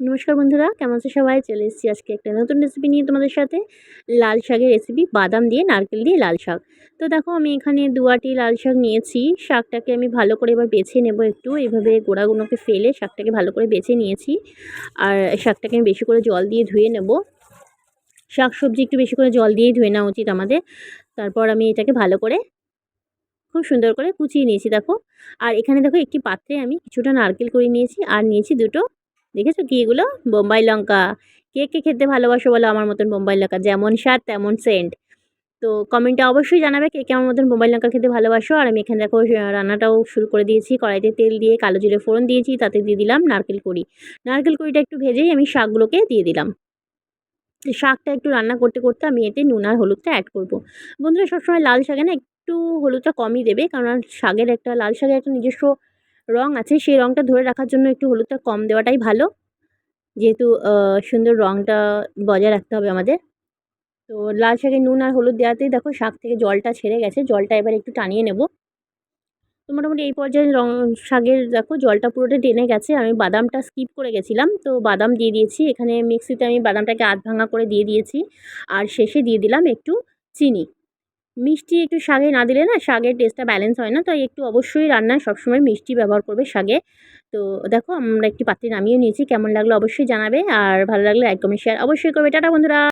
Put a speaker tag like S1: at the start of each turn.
S1: নমস্কার বন্ধুরা, কেমন আছে সবাই? চলে এসেছি আজকে একটা নতুন রেসিপি নিয়ে তোমাদের সাথে। লাল শাকের রেসিপি বাদাম দিয়ে নারকেল দিয়ে লাল শাক। তো দেখো, আমি এখানে দুয়াটি লাল শাক নিয়েছি। শাকটাকে আমি ভালো করে এবার বেছে নেব একটু। এইভাবে গোড়াগুলোকে ফেলে শাকটাকে ভালো করে বেছে নিয়েছি। আর শাকটাকে আমি বেশি করে জল দিয়ে ধুয়ে নেব। শাক সবজি একটু বেশি করে জল দিয়েই ধুয়ে নেওয়া উচিত আমাদের। তারপর আমি এটাকে ভালো করে খুব সুন্দর করে কুচিয়ে নিয়েছি, দেখো। আর এখানে দেখো, একটি পাত্রে আমি কিছুটা নারকেল করে নিয়েছি। আর নিয়েছি দুটো দেখেছ কি এগুলো? বোম্বাই লঙ্কা। কে কে খেতে ভালোবাসো বলো আমার মতন বোম্বাই লঙ্কা। যেমন স্বাদ, তেমন সেন্ট তো কমেন্টে অবশ্যই জানাবে কে কে আমার মতন বোম্বাই লঙ্কা খেতে ভালোবাসো। আর আমি এখানে দেখো রান্নাটাও শুরু করে দিয়েছি। কড়াইতে তেল দিয়ে কালো জিরে ফোড়ন দিয়েছি, তাতে দিয়ে দিলাম নারকেল কুড়ি। নারকেল কুড়িটা একটু ভেজেই আমি শাকগুলোকে দিয়ে দিলাম। শাকটা একটু রান্না করতে করতে আমি এতে নুন আর হলুদটা অ্যাড করব। বন্ধুরা সবসময় লাল শাকে না একটু হলুদটা কমই দেবে। কারণ শাকের একটা, লাল শাকের একটা নিজস্ব রং আছে, সেই রঙটা ধরে রাখার জন্য একটু হলুদটা কম দেওয়াটাই ভালো। যেহেতু সুন্দর রঙটা বজায় রাখতে হবে আমাদের। তো লাল শাকে নুন আর হলুদ দেওয়াতেই দেখো শাক থেকে জলটা ছেড়ে গেছে, জলটা এবার একটু টানিয়ে নেব। তো মোটামুটি এই পর্যায়ে রং শাকের দেখো জলটা পুরোটা টেনে গেছে, আমি বাদামটা স্কিপ করে গেছিলাম। তো বাদাম দিয়ে দিয়েছি, এখানে মিক্সিতে আমি বাদামটাকে আধ ভাঙা করে দিয়ে দিয়েছি। আর শেষে দিয়ে দিলাম একটু চিনি। মিষ্টি একটু শাগে না দিলে না শাগের টেস্টটা ব্যালেন্স হয় না। তাই একটু অবশ্যই রান্নায় সবসময় মিষ্টি ব্যবহার করবে শাগে। তো দেখো, আমরা একটি পাত্রে নামিয়ে নিয়েছি। কেমন লাগল অবশ্যই জানাবে। আর ভালো লাগলে একদমই শেয়ার অবশ্যই করবে। টাটা বন্ধুরা!